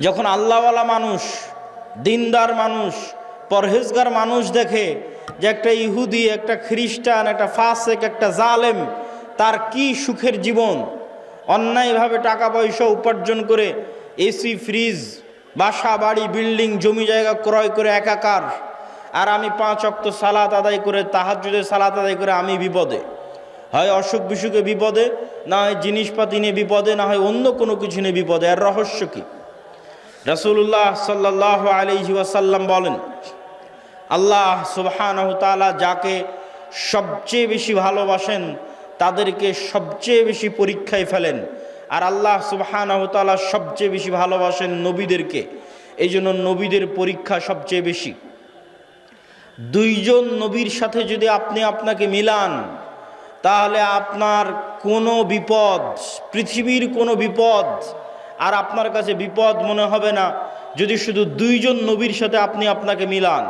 যখন আল্লাহওয়ালা মানুষ, দিনদার মানুষ, পরহেজগার মানুষ দেখে যে একটা ইহুদি, একটা খ্রিস্টান, একটা ফাসেক, একটা জালেম, তার কি সুখের জীবন? অন্যায়ভাবে টাকা পয়সা উপার্জন করে এসি, ফ্রিজ, বাসা, বাড়ি, বিল্ডিং, জমি জায়গা ক্রয় করে একাকার। আর আমি পাঁচ অক্ত সালাত আদায় করে তাহাজুদের সালাত আদায় করে আমি বিপদে। হয় অসুখ বিসুখে বিপদে, না হয় জিনিসপাতি নিয়ে বিপদে, না হয় অন্য কোনো কিছু নিয়ে বিপদে। আর রহস্য কী? রসুল্লাহ সাল্লাহ আলহি ওয়াসাল্লাম বলেন, আল্লাহ তাআলা যাকে সবচেয়ে বেশি ভালোবাসেন, তাদেরকে সবচেয়ে বেশি পরীক্ষায় ফেলেন। আর আল্লাহ সুবহানাহু তাআলা সবচেয়ে বেশি ভালোবাসেন নবীদেরকে। এই জন্য নবীদের পরীক্ষা সবচেয়ে বেশি। দুইজন নবীর সাথে যদি আপনি আপনাকে মিলান, তাহলে আপনার কোনো বিপদ, পৃথিবীর কোনো বিপদ আর আপনার কাছে বিপদ মনে হবে না। যদি শুধু দুইজন নবীর সাথে আপনি আপনাকে মিলান,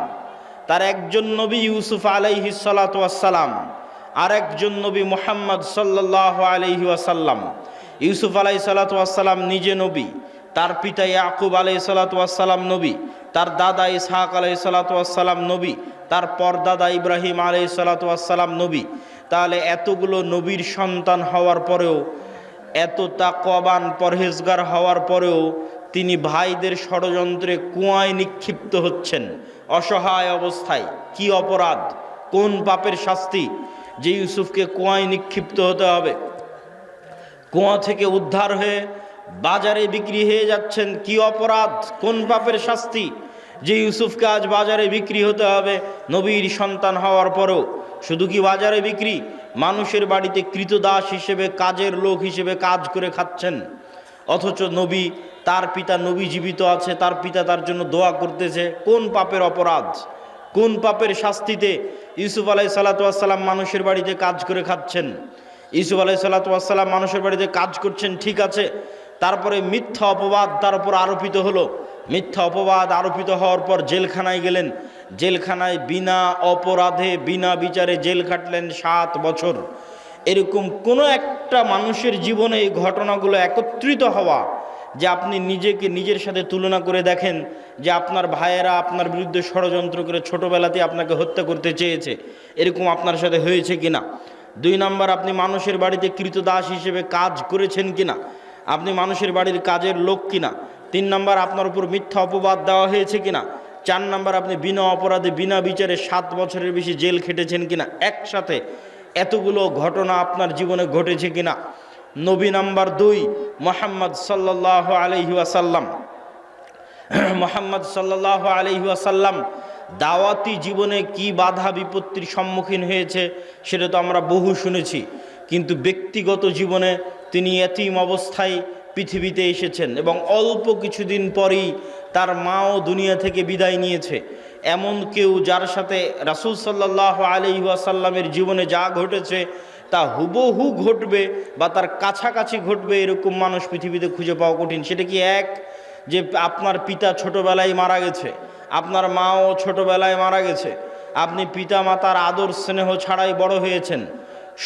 তার একজন নবী ইউসুফ আলাইহি সালাতাম আর একজন নবী মোহাম্মদ সাল্লাহ আলহি ওয়াসাল্লাম। ইউসুফ আলাই সালাতাম নিজে নবী, তার পিতা ইয়াকুব আলাই সালাতাম নবী, তার দাদা ইসহাক আলাই সালাতাম নবী, তার পরদাদা ইব্রাহিম আলাই সালাতাম নবী। তাহলে এতগুলো নবীর সন্তান হওয়ার পরেও এত তাকবান পরহেজগার হওয়ার পরেও তিনি ভাইদের ষড়যন্ত্রে কুয়ায় নিক্ষিপ্ত হচ্ছেন। অসহায় অবস্থায়। কি অপরাধ? কোন পাপের শাস্তি? যে ইউসুফকে কুয়ায় নিক্ষিপ্ত হতে হবে। কুয়া থেকে উদ্ধার হয়ে বাজারে বিক্রি হয়ে যাচ্ছেন। কি অপরাধ? কোন পাপের শাস্তি? যে ইউসুফকে আজ বাজারে বিক্রি হতে হবে। নবীর সন্তান হওয়ার পরও। শুধু কি বাজারে বিক্রি? মানুষের বাড়িতে কৃতদাস হিসেবে, কাজের লোক হিসেবে কাজ করে খাচ্ছেন। অথচ নবী, তার পিতা নবী জীবিত আছে, তার পিতা তার জন্য দোয়া করতেছে। কোন পাপের অপরাধ? কোন পাপের শাস্তিতে ইউসুফ আলাই সাল্লাতাম মানুষের বাড়িতে কাজ করে খাচ্ছেন? ইউসুফ আলাই সাল্লাতাম মানুষের বাড়িতে কাজ করছেন, ঠিক আছে। তারপরে মিথ্যা অপবাদ তার উপর আরোপিত হলো। মিথ্যা অপবাদ আরোপিত হওয়ার পর জেলখানায় গেলেন। জেলখানায় বিনা অপরাধে, বিনা বিচারে জেল কাটলেন সাত বছর। এরকম কোনো একটা মানুষের জীবনে এই ঘটনাগুলো একত্রিত হওয়া যে আপনি নিজেকে নিজের সাথে তুলনা করে দেখেন যে আপনার ভাইয়েরা আপনার বিরুদ্ধে ষড়যন্ত্র করে ছোটোবেলাতে আপনাকে হত্যা করতে চেয়েছে, এরকম আপনার সাথে হয়েছে কিনা? দুই নাম্বার, আপনি মানুষের বাড়িতে কৃতদাস হিসেবে কাজ করেছেন কিনা? আপনি মানুষের বাড়ির কাজের লোক কিনা? তিন নাম্বার, আপনার উপর মিথ্যা অপবাদ দেওয়া হয়েছে কিনা? চার নাম্বার আপনি বিনা অপরাধে, বিনা বিচারে সাত বছরের বেশি জেল খেটেছেন কিনা? একসাথে এতগুলো ঘটনা আপনার জীবনে ঘটেছে কিনা? নবী নাম্বার দুই, মোহাম্মদ সাল্লাহ আলহি আসাল্লাম মোহাম্মদ সাল্লাহ আলহি আসাল্লাম দাওয়াতি জীবনে কি বাধা বিপত্তির সম্মুখীন হয়েছে সেটা তো আমরা বহু শুনেছি। কিন্তু ব্যক্তিগত জীবনে তিনি এতিম অবস্থায় পৃথিবীতে এসেছেন এবং অল্প কিছুদিন পরেই তার মাও দুনিয়া থেকে বিদায় নিয়েছে। এমন কেউ যার সাথে রাসুল সাল্লাহ আলি ওয়াসাল্লামের জীবনে যা ঘটেছে, তা হুবহু ঘটবে বা তার কাছাকাছি ঘটবে এরকম মানুষ পৃথিবীতে খুঁজে পাওয়া কঠিন। সেটা কি এক? যে আপনার পিতা ছোটোবেলায় মারা গেছে, আপনার মাও ছোটোবেলায় মারা গেছে, আপনি পিতা মাতার আদর স্নেহ ছাড়াই বড় হয়েছেন,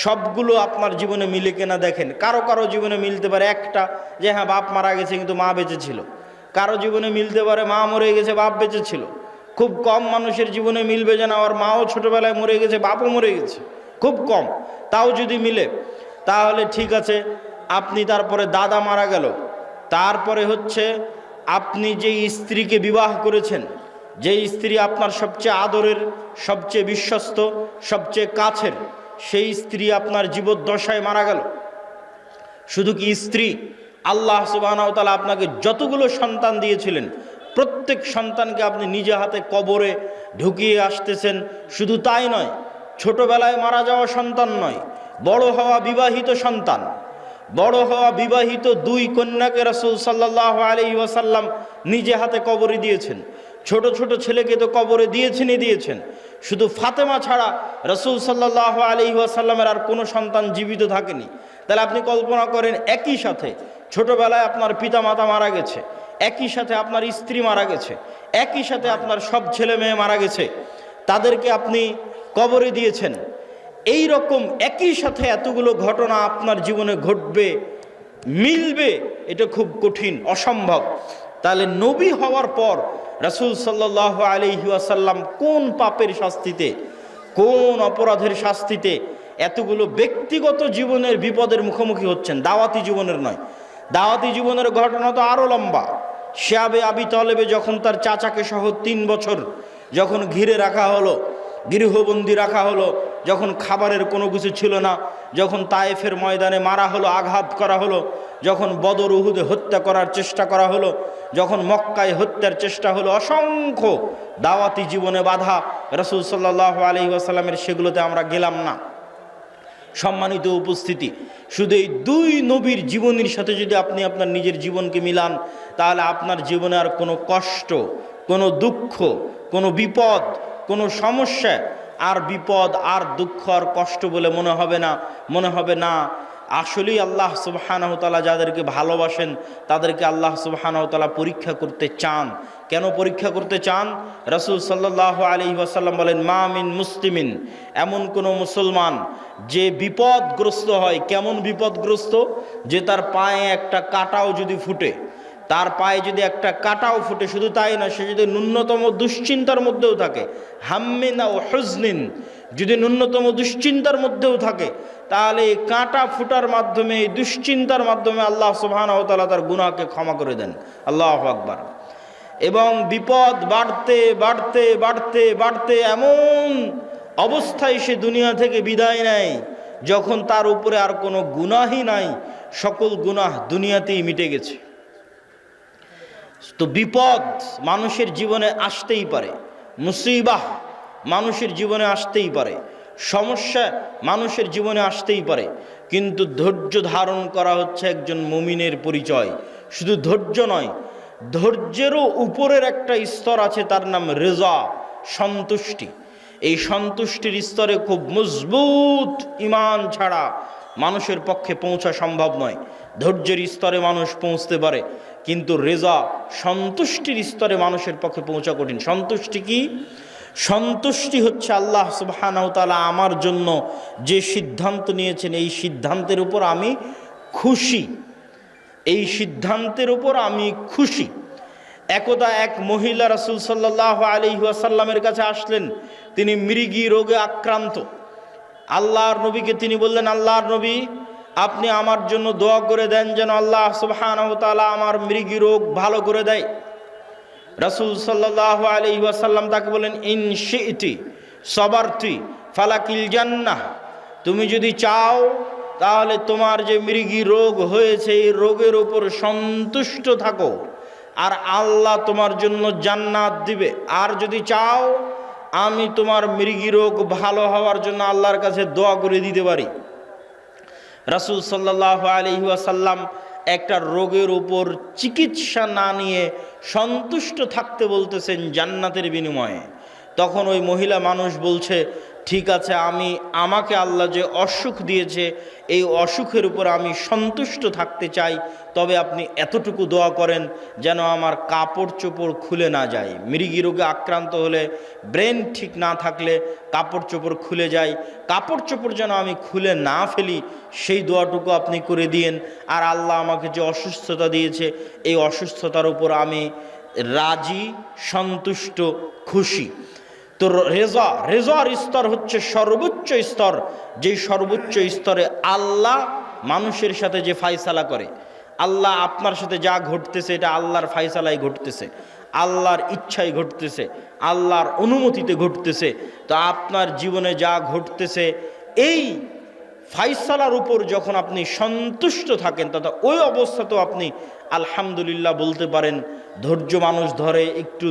সবগুলো আপনার জীবনে মিলে কেনা দেখেন। কারও কারও জীবনে মিলতে পারে একটা যে হ্যাঁ বাপ মারা গেছে কিন্তু মা বেঁচে ছিল। কারও জীবনে মিলতে পারে, মা মরে গেছে, বাপ বেঁচে ছিল। খুব কম মানুষের জীবনে মিলবে যেন আমার মাও ছোটবেলায় মরে গেছে, বাপও মরে গেছে। খুব কম। তাও যদি মিলে, তাহলে ঠিক আছে, আপনি তারপরে দাদা মারা গেল। তারপরে হচ্ছে, আপনি যে স্ত্রীকে বিবাহ করেছেন যে স্ত্রী আপনার সবচেয়ে আদরের, সবচেয়ে বিশ্বস্ত, সবচেয়ে কাছের, সেই স্ত্রী আপনার জীবদ্দশায় মারা গেল। শুধু কি স্ত্রী? আল্লাহ সুবাহতালা আপনাকে যতগুলো সন্তান দিয়েছিলেন, প্রত্যেক সন্তানকে আপনি নিজে হাতে কবরে ঢুকিয়ে আসতেছেন। শুধু তাই নয়, ছোটবেলায় মারা যাওয়া সন্তান নয়, বড় হওয়া বিবাহিত সন্তান, বড় হওয়া বিবাহিত দুই কন্যাকে রসুল সাল্লাহ আলি ওয়াসাল্লাম নিজে হাতে কবরে দিয়েছেন। ছোট ছোট ছেলেকে তো কবরে দিয়েছেনই দিয়েছেন। শুধু ফাতেমা ছাড়া রসুল সাল্লাহ আলি ওয়াসাল্লামের আর কোনো সন্তান জীবিত থাকেনি। তাহলে আপনি কল্পনা করেন একই সাথে ছোটবেলায় আপনার পিতা মাতা মারা গেছে, একই সাথে আপনার স্ত্রী মারা গেছে, একই সাথে আপনার সব ছেলে মেয়ে মারা গেছে, তাদেরকে আপনি কবরে দিয়েছেন। এই রকম একই সাথে এতগুলো ঘটনা আপনার জীবনে ঘটবে, মিলবে, এটা খুব কঠিন, অসম্ভব। তাহলে নবী হওয়ার পর রাসূল সাল্লাহ আলহি আসাল্লাম কোন পাপের শাস্তিতে, কোন অপরাধের শাস্তিতে এতগুলো ব্যক্তিগত জীবনের বিপদের মুখোমুখি হচ্ছেন? দাওয়াতি জীবনের নয় দাওয়াতি জীবনের ঘটনা তো আরও লম্বা। শেয়াবে আবি তলেবে যখন তার চাচাকে সহ তিন বছর যখন ঘিরে রাখা হলো, গৃহবন্দী রাখা হলো, যখন খাবারের কোনো কিছু ছিল না, যখন তায়েফের ময়দানে মারা হলো, আঘাত করা হলো, যখন বদর উহুদে হত্যা করার চেষ্টা করা হলো, যখন মক্কায় হত্যার চেষ্টা হলো, অসংখ্য দাওয়াতি জীবনে বাধা রসুল সাল্লাহ আলহি আসাল্লামের সেগুলোতে আমরা গেলাম না। সম্মানিত উপস্থিতি। শুধু এই দুই নবীর জীবনের সাথে যদি আপনি আপনার নিজের জীবনকে মিলান, তাহলে আপনার জীবনে আর কোনো কষ্ট, কোনো দুঃখ, কোনো বিপদ, কোনো সমস্যা, আর বিপদ আর দুঃখ আর কষ্ট বলে মনে হবে না। মনে হবে না আসলেই আল্লাহ সুবাহানহতালা যাদেরকে ভালোবাসেন, তাদেরকে আল্লাহ সুবাহানহতালা পরীক্ষা করতে চান। কেন পরীক্ষা করতে চান? রসুল সাল্লাহ আলী ওয়াসাল্লাম বলেন মামিন মুসলিমিন। এমন কোনো মুসলমান যে বিপদগ্রস্ত হয়, কেমন বিপদগ্রস্ত? যে তার পায়ে একটা কাটাও যদি ফুটে তার পায়ে যদি একটা কাটাও ফুটে, শুধু তাই না সে যদি ন্যূনতম দুশ্চিন্তার মধ্যেও থাকে, হাম্মিনা ও হজনিন, যদি ন্যূনতম দুশ্চিন্তার মধ্যেও থাকে, তাহলে এই কাঁটা ফুটার মাধ্যমে, এই দুশ্চিন্তার মাধ্যমে আল্লাহ সুবাহানতালা তার গুনাহকে ক্ষমা করে দেন। আল্লাহ আকবার। এবং বিপদ বাড়তে বাড়তে বাড়তে বাড়তে এমন অবস্থায় সে দুনিয়া থেকে বিদায় নেয়, যখন তার উপরে আর কোনো গুনাহই নাই, সকল গুনাহ দুনিয়াতেই মিটে গেছে। তো বিপদ মানুষের জীবনে আসতেই পারে, মুসিবাহ মানুষের জীবনে আসতেই পারে, সমস্যা মানুষের জীবনে আসতেই পারে, কিন্তু ধৈর্য ধারণ করা হচ্ছে একজন মুমিনের পরিচয়। শুধু ধৈর্য নয়, ধৈর্যেরও উপরের একটা স্তর আছে তার নাম রেজা, সন্তুষ্টি। এই সন্তুষ্টির স্তরে খুব মজবুত ইমান ছাড়া মানুষের পক্ষে পৌঁছা সম্ভব নয়। ধৈর্যের স্তরে মানুষ পৌঁছতে পারে কিন্তু রেজা সন্তুষ্টির স্তরে মানুষের পক্ষে পৌঁছা কঠিন। সন্তুষ্টি কি? সন্তুষ্টি হচ্ছে আল্লাহ সুবাহানাউতালা আমার জন্য যে সিদ্ধান্ত নিয়েছেন, এই সিদ্ধান্তের উপর আমি খুশি। এই সিদ্ধান্তের উপর আমি খুশি। একদা এক মহিলা রাসুল সাল্লাহ আলিহাসাল্লামের কাছে আসলেন। তিনি মৃগী রোগে আক্রান্ত। আল্লাহর নবীকে তিনি বললেন, আল্লাহর নবী আপনি আমার জন্য দোয়া করে দেন যেন আল্লাহ সুবাহানহতালা আমার মৃগী রোগ ভালো করে দেয়। রাসুল সাল্লাহ আলিহাসাল্লাম তাকে বলেন, ইন শিটি সবার্থি ফালাকিল জান্নাহ। তুমি যদি চাও, তাহলে তোমার যে মৃগী রোগ হয়েছে, এই রোগের উপর সন্তুষ্ট থাকো। আর আল্লাহ তোমার জন্য জান্নাত দিবে। আর যদি চাও, আমি তোমার মৃগী রোগ ভালো হওয়ার জন্য আল্লাহর কাছে দোয়া করে দিতে পারি। রাসুল সাল্লাহ আলহিহাসাল্লাম একটা রোগের উপর চিকিৎসা না নিয়ে সন্তুষ্ট থাকতে বলতেছেন জান্নাতের বিনিময়ে। তখন ওই মহিলা মানুষ বলছে ঠিক আছে, আমি, আমাকে আল্লাহ যে অসুখ দিয়েছে, এই অসুখের উপর আমি সন্তুষ্ট থাকতে চাই, তবে আপনি এতটুকু দোয়া করেন যেন আমার কাপড় চোপড় খুলে না যায়। মৃগী রোগে আক্রান্ত হলে, ব্রেন ঠিক না থাকলে কাপড় চোপড় খুলে যায়। কাপড় চোপড় যেন আমি খুলে না ফেলি, সেই দোয়াটুকু আপনি করে দিয়েন। আর আল্লাহ আমাকে যে অসুস্থতা দিয়েছে, এই অসুস্থতার উপর আমি রাজি, সন্তুষ্ট, খুশি। তো রেজা, রেজার স্তর হচ্ছে সর্বোচ্চ স্তর। যেই সর্বোচ্চ স্তরে আল্লাহ মানুষের সাথে যে ফাইসালা করে, আল্লাহ আপনার সাথে যা ঘটতেছে এটা আল্লাহর ফাইসালাই ঘটতেছে, আল্লাহর ইচ্ছাই ঘটতেছে, আল্লাহর অনুমতিতে ঘটতেছে। তো আপনার জীবনে যা ঘটতেছে, এই ফাইসালার উপর যখন আপনি সন্তুষ্ট থাকেন তথা ওই অবস্থাতেও আপনি আলহামদুলিল্লাহ বলতে পারেন, ধৈর্য মানুষ ধরে একটু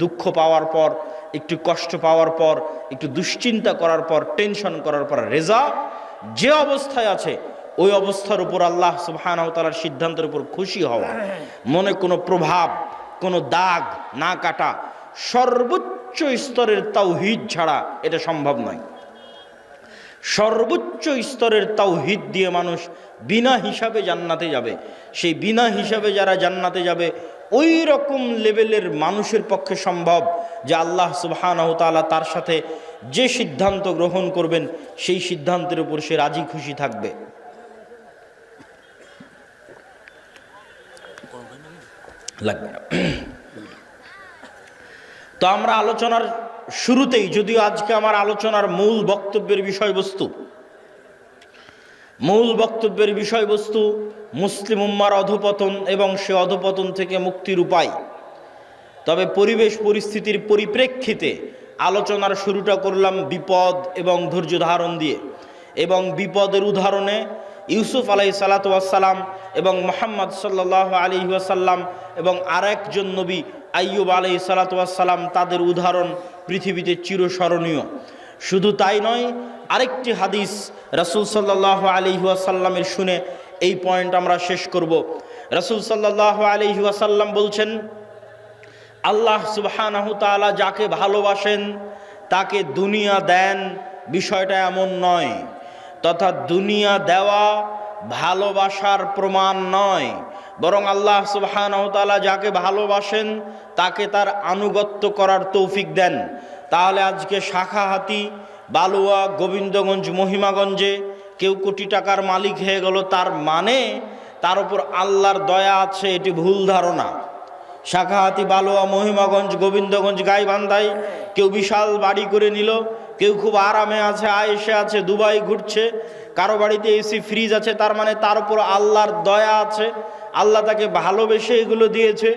দুঃখ পাওয়ার পর, একটু কষ্ট পাওয়ার পর, একটু দুশ্চিন্তা করার পর টেনশন করার পর রেজা যে অবস্থায় আছে, ওই অবস্থার উপর আল্লাহ সুবাহানতালার সিদ্ধান্তের উপর খুশি হওয়া, মনে কোনো প্রভাব, কোনো দাগ না কাটা, সর্বোচ্চ স্তরের তাওহিদ ছাড়া এটা সম্ভব নয়। সর্বোচ্চ স্তরের তাওহিদ দিয়ে মানুষ বিনা হিসাবে জান্নাতে যাবে। সেই বিনা হিসাবে যারা জান্নাতে যাবে ওই রকম লেভেলের মানুষের পক্ষে সম্ভব যে আল্লাহ সুবাহানহতালা তার সাথে যে সিদ্ধান্ত গ্রহণ করবেন, সেই সিদ্ধান্তের উপর সে রাজি খুশি থাকবে। লাগবে না। তো আমরা আলোচনার শুরুতেই, যদিও আজকে আমার আলোচনার মূল বক্তব্যের বিষয়বস্তু, মূল বক্তব্যের বিষয়বস্তু মুসলিম উম্মার অধপতন এবং সে অধপতন থেকে মুক্তির উপায়। তবে পরিবেশ পরিস্থিতির পরিপ্রেক্ষিতে আলোচনার শুরুটা করলাম বিপদ এবং ধৈর্য ধারণ দিয়ে এবং বিপদের উদাহরণে ইউসুফ আলাই সালাতাম এবং মোহাম্মদ সাল্লাহ আলী ওয়াসাল্লাম এবং আর আরেকজন নবী আইয়ুব আলাই সালাতাম তাদের উদাহরণ পৃথিবীতে চিরস্মরণীয়। শুধু তাই নয়, আরেকটি হাদিস রাসুল সাল্লাহ আলী ওয়াসাল্লামের শুনে এই পয়েন্ট আমরা শেষ করব। রাসুল সাল্লাহ আলী ওয়াসাল্লাম বলছেন, আল্লাহ তাআলা যাকে ভালোবাসেন, তাকে দুনিয়া দেন বিষয়টা এমন নয়, তথা দুনিয়া দেওয়া ভালোবাসার প্রমাণ নয়। বরং আল্লাহ সুবহানাহু তাআলা যাকে ভালোবাসেন, তাকে তার আনুগত্য করার তৌফিক দেন। তাহলে আজকে শাখাহাতি, বালুয়া, গোবিন্দগঞ্জ, মহিমাগঞ্জে কেউ কোটি টাকার মালিক হয়ে গেল, তার মানে তার উপর আল্লাহর দয়া আছে, এটি ভুল ধারণা। শাখাহাতি, বালুয়া, মহিমাগঞ্জ, গোবিন্দগঞ্জ, গাইবান্ধায় কেউ বিশাল বাড়ি করে নিল, কেউ খুব আরামে আছে আয়েসে আছে, দুবাই ঘুরছে, কারও বাড়িতে এসি, ফ্রিজ আছে, তার মানে তার উপর আল্লাহর দয়া আছে। আল্লাহ তাকে ভালোবেসে এগুলো দিয়েছে,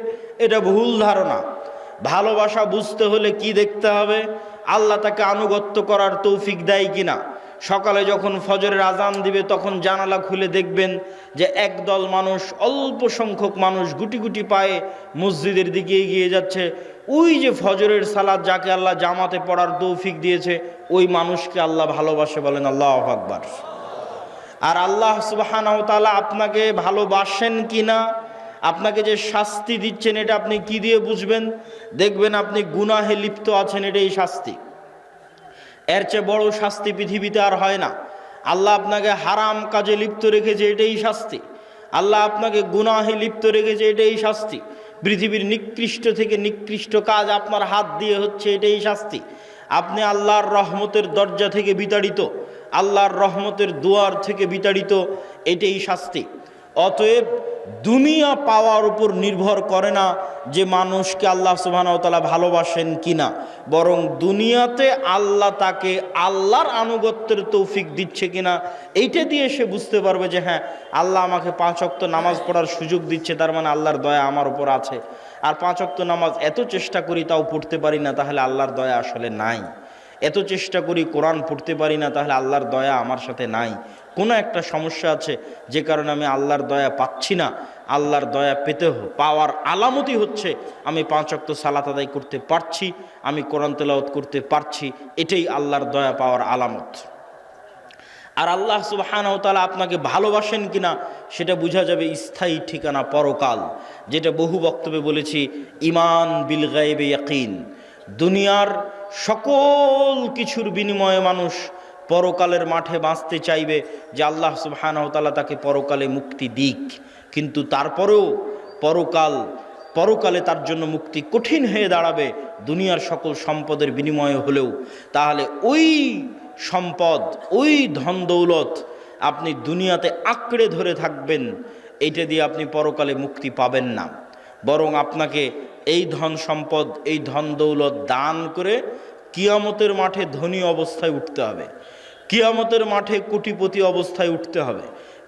এটা ভুল ধারণা। ভালোবাসা বুঝতে হলে কি দেখতে হবে? আল্লাহ তাকে আনুগত্য করার তৌফিক দেয় কিনা? সকালে যখন ফজরের আজান দিবে, তখন জানালা খুলে দেখবেন যে একদল মানুষ, অল্প সংখ্যক মানুষ গুটি গুটি পায়ে মসজিদের দিকে এগিয়ে যাচ্ছে। ওই যে ফজরের সালাদ যাকে আল্লাহ জামাতে পড়ার তৌফিক দিয়েছে, ওই মানুষকে আল্লাহ ভালোবাসে বলেন আল্লাহ আকবার। আর আল্লাহ সুবাহানাও তাআলা আপনাকে ভালোবাসেন কি না আপনাকে যে শাস্তি দিচ্ছেন এটা আপনি কি দিয়ে বুঝবেন? দেখবেন আপনি গুনাহে লিপ্ত আছেন এটাই শাস্তি। এর চেয়ে বড় শাস্তি পৃথিবীতে আর হয় না। আল্লাহ আপনাকে হারাম কাজে লিপ্ত রেখেছে এটাই শাস্তি। আল্লাহ আপনাকে গুনাহে লিপ্ত রেখেছে এটাই শাস্তি। পৃথিবীর নিকৃষ্ট থেকে নিকৃষ্ট কাজ আপনার হাত দিয়ে হচ্ছে এটাই শাস্তি। আপনি আল্লাহর রহমতের দরজা থেকে বিতাড়িত। আল্লাহর রহমতের দুয়ার থেকে বিতাড়িত এটাই শাস্তি। অতএব দুনিয়া পাওয়ার উপর নির্ভর করে না যে মানুষকে আল্লাহ সুবাহতালা ভালোবাসেন কি না বরং দুনিয়াতে আল্লাহ তাকে আল্লাহর আনুগত্যের তৌফিক দিচ্ছে কিনা, এইটা দিয়ে সে বুঝতে পারবে যে হ্যাঁ আল্লাহ আমাকে পাঁচ অক্ত নামাজ পড়ার সুযোগ দিচ্ছে, তার মানে আল্লাহর দয়া আমার উপর আছে। আর পাঁচ অক্ত নামাজ এত চেষ্টা করি তাও পড়তে পারি না, তাহলে আল্লাহর দয়া আসলে নাই। এত চেষ্টা করি কোরআন পড়তে পারি না, তাহলে আল্লাহর দয়া আমার সাথে নাই। কোনো একটা সমস্যা আছে, যে কারণে আমি আল্লাহর দয়া পাচ্ছি না, আল্লাহর দয়া পেতে পাওয়ার আলামতি হচ্ছে, আমি পাঁচ অক্ত সালাত আদায় করতে পারছি, আমি কোরআন তেলাওত করতে পারছি, এটাই আল্লাহর দয়া পাওয়ার আলামত। আর আল্লাহ সুবাহানাও তালা আপনাকে ভালোবাসেন কিনা, সেটা বোঝা যাবে স্থায়ী ঠিকানা পরকাল। যেটা বহু বক্তব্যে বলেছি, ইমান বিল গায়েবে ইয়াকিন। দুনিয়ার সকল কিছুর বিনিময়ে মানুষ পরকালের মাঠে বাঁচতে চাইবে যে আল্লাহ সুবাহানতালা তাকে পরকালে মুক্তি দিক। কিন্তু তারপরেও পরকাল, পরকালে তার জন্য মুক্তি কঠিন হয়ে দাঁড়াবে দুনিয়ার সকল সম্পদের বিনিময়ে হলেও। তাহলে ওই সম্পদ, ওই ধন দৌলত আপনি দুনিয়াতে আঁকড়ে ধরে থাকবেন, এইটা দিয়ে আপনি পরকালে মুক্তি পাবেন না। বরং আপনাকে এই ধন সম্পদ, এই ধন দৌলত দান করে কিয়ামতের মাঠে ধনী অবস্থায় উঠতে হবে। কিয়ামতের মাঠে কোটিপতি অবস্থায় উঠতে হবে।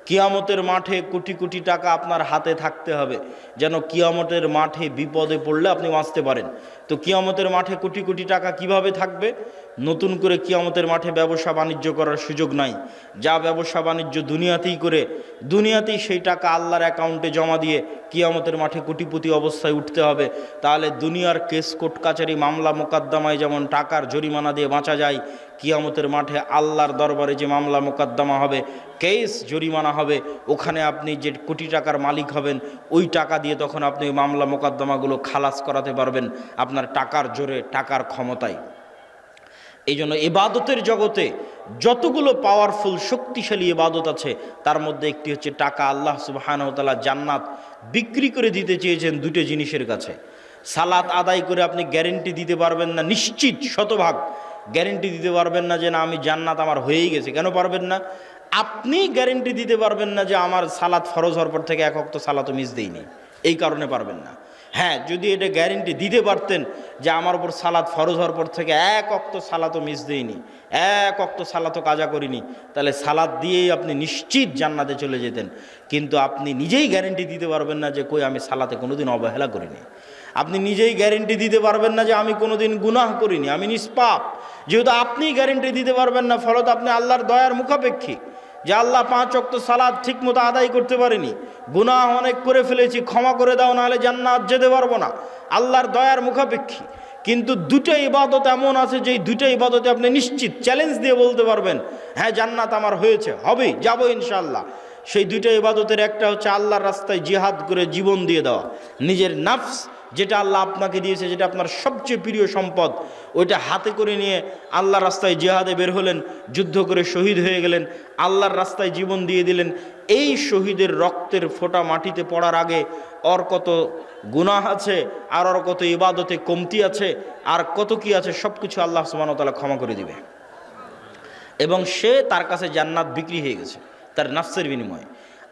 কিয়ামতের মাঠে কোটি কোটি টাকা আপনার হাতে থাকতে হবে। যেন কিয়ামতের মাঠে বিপদে পড়লে আপনি বাঁচতে পারেন। তো কিয়ামতের মাঠে কোটি কোটি টাকা কীভাবে থাকবে? নতুন করে কিয়ামতের মাঠে ব্যবসা বাণিজ্য করার সুযোগ নাই। যা ব্যবসা বাণিজ্য দুনিয়াতেই করে, দুনিয়াতেই সেই টাকা আল্লাহর অ্যাকাউন্টে জমা দিয়ে কিয়ামতের মাঠে কোটিপতি অবস্থায় উঠতে হবে। তাহলে দুনিয়ার কেস কোর্ট কাচারি মামলা মোকদ্দমায় যেমন টাকার জরিমানা দিয়ে বাঁচা যায়, কিয়ামতের মাঠে আল্লাহর দরবারে যে মামলা মোকদ্দমা হবে, কেস জরিমানা হবে, ওখানে আপনি যে কোটি টাকার মালিক হবেন, ওই টাকা দিয়ে তখন আপনি মামলা মোকদ্দমাগুলো খালাস করাতে পারবেন আপনার টাকার জোরে, টাকার ক্ষমতায়। এই জন্য এবাদতের জগতে যতগুলো পাওয়ারফুল শক্তিশালী এবাদত আছে, তার মধ্যে একটি হচ্ছে টাকা আল্লাহ সুবাহানতালা জান্নাত বিক্রি করে দিতে চেয়েছেন দুটো জিনিসের কাছে। সালাত আদায় করে আপনি গ্যারেন্টি দিতে পারবেন না, নিশ্চিত, শতভাগ গ্যারেন্টি দিতে পারবেন না যে না, আমি জান্নাত আমার হয়েই গেছে। কেন পারবেন না? আপনি গ্যারেন্টি দিতে পারবেন না যে আমার সালাত ফরজ হওয়ার পর থেকে এক অক্ত সালাতও মিস দেইনি। এই কারণে পারবেন না। হ্যাঁ যদি এটা গ্যারেন্টি দিতে পারতেন যে আমার উপর সালাদ ফরজ হওয়ার পর থেকে এক অক্ত সালাতও মিস দিইনি, এক অক্ত সালাতও কাজা করিনি, তাহলে সালাদ দিয়েই আপনি নিশ্চিত জান্নাতে চলে যেতেন। কিন্তু আপনি নিজেই গ্যারেন্টি দিতে পারবেন না যে, কই, আমি সালাতে কোনোদিন অবহেলা করিনি। আপনি নিজেই গ্যারেন্টি দিতে পারবেন না যে, আমি কোনোদিন গুনাহ করিনি, আমি নিষ্পাপ। যেহেতু আপনি গ্যারেন্টি দিতে পারবেন না, ফলত আপনি আল্লাহর দয়ার মুখাপেক্ষী। যে আল্লাহ পাঁচ অক্ত সালাদ ঠিক মতো আদায় করতে পারিনি। গুনাহ অনেক করে ফেলেছি, ক্ষমা করে দাও, নাহলে জান্নাত যেতে পারব না। আল্লাহর দয়ার মুখাপেক্ষী। কিন্তু দুটো ইবাদত এমন আছে যে দুটো ইবাদতে আপনি নিশ্চিত চ্যালেঞ্জ দিয়ে বলতে পারবেন হ্যাঁ জান্নাত আমার হয়েছে হবে যাব ইনশাল্লাহ সেই দুটো ইবাদতের একটা হচ্ছে আল্লাহর রাস্তায় জিহাদ করে জীবন দিয়ে দেওয়া। নিজের নাফস যেটা আল্লাহ আপনাকে দিয়েছে, যেটা আপনার সবচেয়ে প্রিয় সম্পদ, ওইটা হাতে করে নিয়ে আল্লাহর রাস্তায় জেহাদে বের হলেন, যুদ্ধ করে শহীদ হয়ে গেলেন, আল্লাহর রাস্তায় জীবন দিয়ে দিলেন। এই শহীদের রক্তের ফোঁটা মাটিতে পড়ার আগে ওর কত গুনাহ আছে, আর ওর কত ইবাদতে কমতি আছে, আর কত কি আছে সব কিছু আল্লাহ সুবাহতালা ক্ষমা করে দিবে। এবং সে তার কাছে জান্নাত বিক্রি হয়ে গেছে, তার নাফসের বিনিময়ে।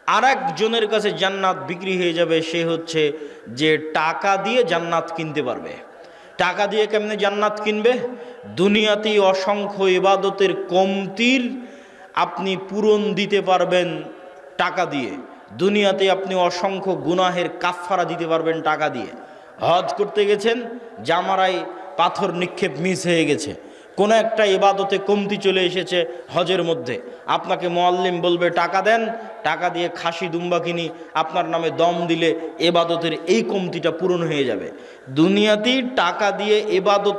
আর একজনের কাছে জান্নাত বিক্রি হয়ে যাবে, সে হচ্ছে যে টাকা দিয়ে জান্নাত কিনতে পারবে। টাকা দিয়ে কেমনে জান্নাত কিনবে? দুনিয়াতেই অসংখ্য ইবাদতের কমতির আপনি পূরণ দিতে পারবেন টাকা দিয়ে। দুনিয়াতে আপনি অসংখ্য গুনাহের কাফফারা দিতে পারবেন টাকা দিয়ে। হজ করতে গেছেন জামারাই পাথর নিক্ষেপ মিস হয়ে গেছে। কোনো একটা ইবাদতে কমতি চলে এসেছে হজের মধ্যে। আপনাকে মোয়াল্লিম বলবে, টাকা দেন। টাকা দিয়ে খাসি দুম্বা কিনি, আপনার নামে দম দিলে এবাদতের এই কমতিটা পূরণ হয়ে যাবে। দুনিয়াতেই টাকা দিয়ে এবাদতে